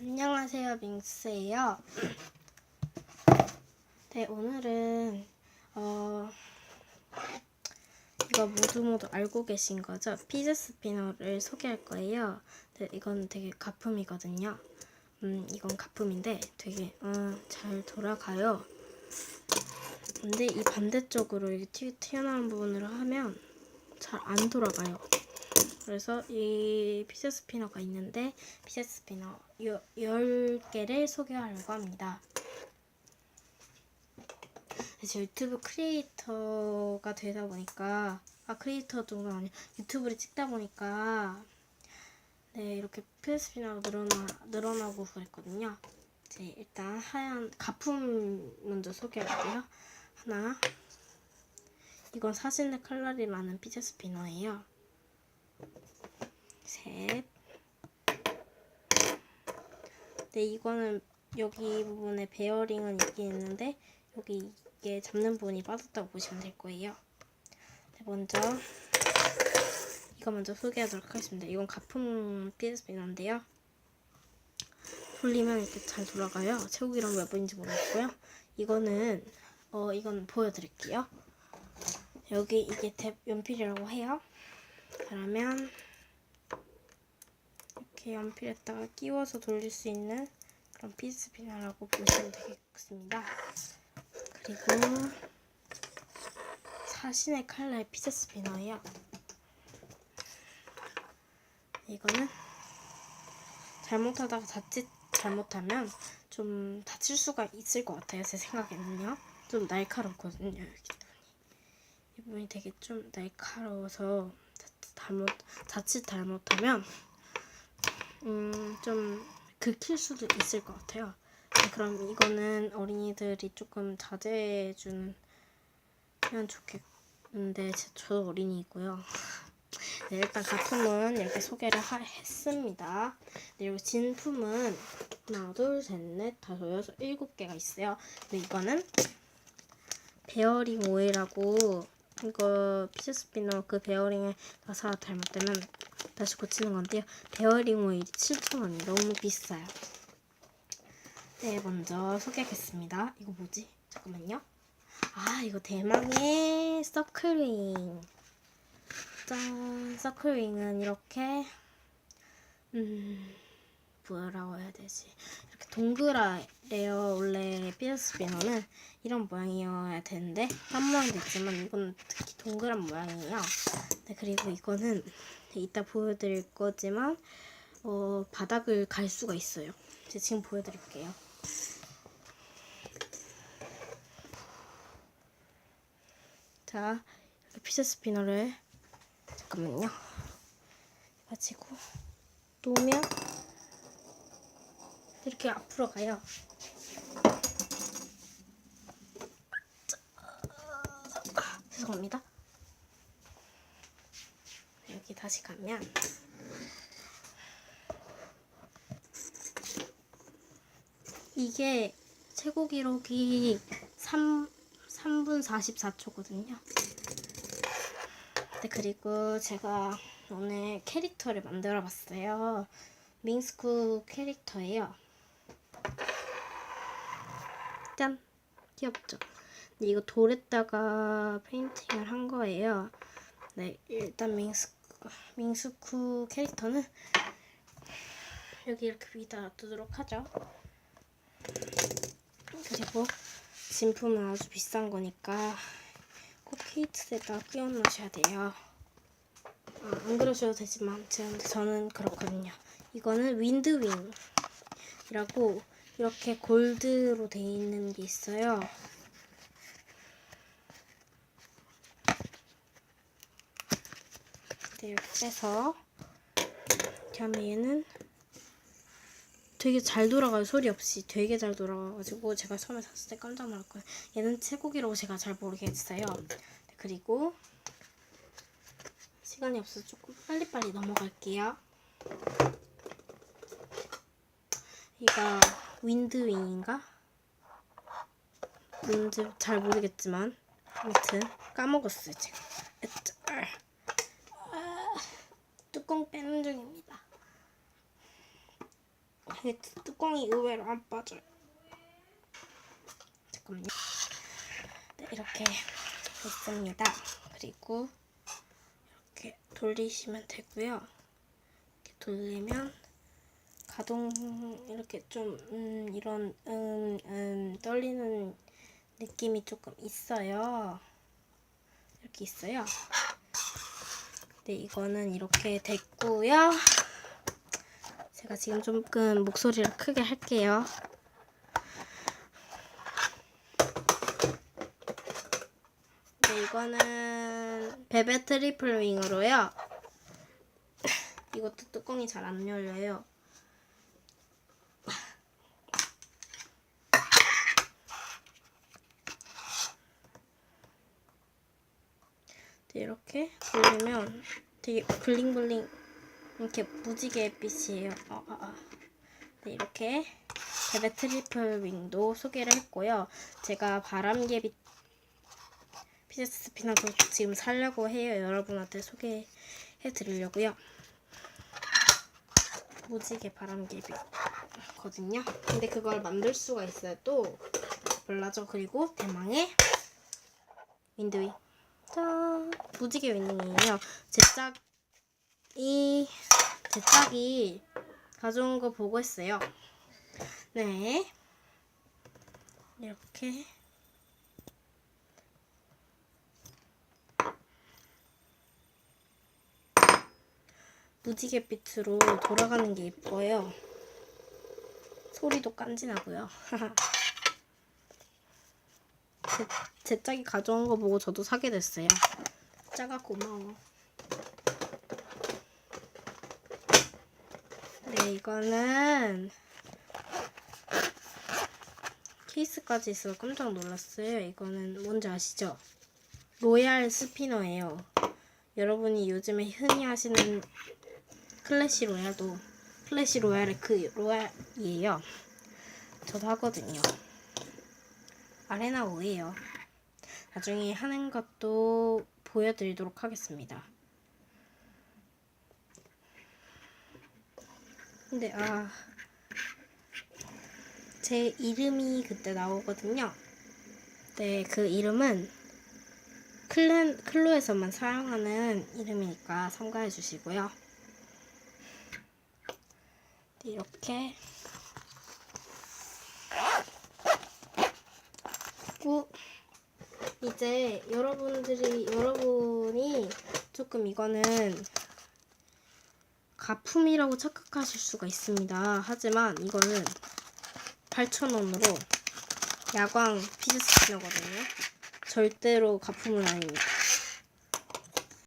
안녕하세요, 밍스예요. 네, 오늘은 어 이거 모두 모두 알고 계신 거죠? 피즈 스피너를 소개할 거예요. 네, 이건 되게 가품이거든요. 음, 이건 가품인데 되게 음, 잘 돌아가요. 근데 이 반대쪽으로 이렇게 튀, 튀어나온 부분으로 하면 잘 안 돌아가요. 그래서 이 피자 스피너가 있는데 피자 스피너 10개를 소개하려고 합니다. 제 유튜브 크리에이터가 되다 보니까 아 크리에이터도 아니 유튜브를 찍다 보니까 네 이렇게 피자 스피너가 늘어나 늘어나고 그랬거든요. 이제 일단 하얀 가품 먼저 소개할게요. 하나 이건 사진의 칼날이 많은 피자 스피너예요. 셋. 네, 이거는 여기 부분에 베어링은 있긴 있는데 여기 이게 잡는 부분이 빠졌다고 보시면 될 거예요. 네, 먼저 이거 먼저 소개하도록 하겠습니다. 이건 가품 피스피너인데요. 돌리면 이렇게 잘 돌아가요. 최고기랑 몇 번인지 모르겠고요. 이거는 어 이건 보여드릴게요. 여기 이게 탭 연필이라고 해요. 그러면 이렇게 연필에다가 끼워서 돌릴 수 있는 그런 피스피너라고 보시면 되겠습니다. 그리고 사신의 칼라의 피자 스피너예요. 이거는 잘못하다가 자칫 잘못하면 좀 다칠 수가 있을 것 같아요. 제 생각에는요. 좀 날카롭거든요. 여기. 이 부분이 되게 좀 날카로워서 자칫 잘못 자칫 잘못하면 음, 좀 긁힐 수도 있을 것 같아요. 네, 그럼 이거는 어린이들이 조금 자제해 주면 좋겠는데 제- 저도 어린이고요. 네, 일단 가품은 이렇게 소개를 하- 했습니다. 네, 그리고 진품은 하나, 둘, 셋, 넷, 다섯, 여섯, 일곱 개가 있어요. 근데 이거는 베어링 오일하고 이거 피자 스피너 그 베어링에 나사 잘못되면 다시 고치는 건데요. 베어링 오일이 7,000원이 너무 비싸요. 네, 먼저 소개하겠습니다. 이거 뭐지? 잠깐만요. 아, 이거 대망의 서클링. 짠, 서클링은 이렇게 음, 뭐라고 해야 되지? 이렇게 동그라래요. 원래 피자 스피너는 이런 모양이어야 되는데 딴 모양도 있지만 이건 특히 동그란 모양이에요. 네, 그리고 이거는 이따 보여드릴 거지만 어, 바닥을 갈 수가 있어요. 제가 지금 보여드릴게요. 자, 이렇게 피자 스피너를 잠깐만요. 가지고 놓으면 이렇게 앞으로 가요. 죄송합니다. 여기 다시 가면 이게 최고 기록이 3, 3분 44초거든요. 네, 그리고 제가 오늘 캐릭터를 만들어 봤어요. 밍스쿠 캐릭터예요. 짠! 귀엽죠? 근데 이거 돌에다가 페인팅을 한 거예요. 네, 일단 밍스쿠, 밍스쿠 캐릭터는 여기 이렇게 위에다 놔두도록 하죠. 그리고 진품은 아주 비싼 거니까 꼭 케이스에다 끼워 놓으셔야 돼요. 아, 안 그러셔도 되지만 저- 저는 그렇거든요. 이거는 윈드윙이라고 이렇게 골드로 돼 있는 게 있어요. 이렇게 빼서 그다음에 얘는 되게 잘 돌아가요. 소리 없이 되게 잘 돌아가가지고 제가 처음에 샀을 때 깜짝 놀랐고요. 얘는 최고기라고 제가 잘 모르겠어요. 네, 그리고 시간이 없어서 조금 빨리빨리 넘어갈게요. 이거 윈드윙인가? 뭔지 잘 모르겠지만 아무튼 까먹었어요 지금 뚜껑 빼는 중입니다 이게 뚜껑이 의외로 안 빠져요. 잠깐만요. 네, 이렇게 됐습니다. 그리고 이렇게 돌리시면 되고요. 이렇게 돌리면 가동 이렇게 좀 음, 이런 음, 음, 떨리는 느낌이 조금 있어요. 이렇게 있어요. 네, 이거는 이렇게 됐고요. 제가 지금 조금 목소리를 크게 할게요. 네, 이거는 베베 트리플 윙으로요. 이것도 뚜껑이 잘 안 열려요. 이렇게 돌리면 되게 블링블링 이렇게 무지개 빛이에요. 어, 아, 아. 네, 이렇게 베베 트리플 윙도 소개를 했고요. 제가 바람개비 피제스 스피너도 지금 살려고 해요. 여러분한테 소개해 드리려고요. 무지개 바람개비거든요. 근데 그걸 만들 수가 있어요. 또 몰라죠. 그리고 대망의 윈드윙. 짠! 무지개 윈딩이에요. 제 짝이 제 짝이 가져온 거 보고 했어요. 네. 이렇게 무지개 빛으로 돌아가는 게 예뻐요. 소리도 깐지나고요. 제, 제 짝이 가져온 거 보고 저도 사게 됐어요. 짝아 고마워. 네, 이거는 케이스까지 있어서 깜짝 놀랐어요. 이거는 뭔지 아시죠? 로얄 스피너예요. 여러분이 요즘에 흔히 하시는 클래시 로얄도 클래시 로얄의 그 로얄이에요. 저도 하거든요. 아레나 5예요. 나중에 하는 것도 보여드리도록 하겠습니다. 근데 아, 제 이름이 그때 나오거든요. 네, 그 이름은 클랜, 클로에서만 사용하는 이름이니까 참고해 주시고요. 네, 이렇게 고 이제 여러분들이 여러분이 조금 이거는 가품이라고 착각하실 수가 있습니다. 하지만 이거는 8,000원으로 야광 피즈 스피너거든요. 절대로 가품은 아닙니다.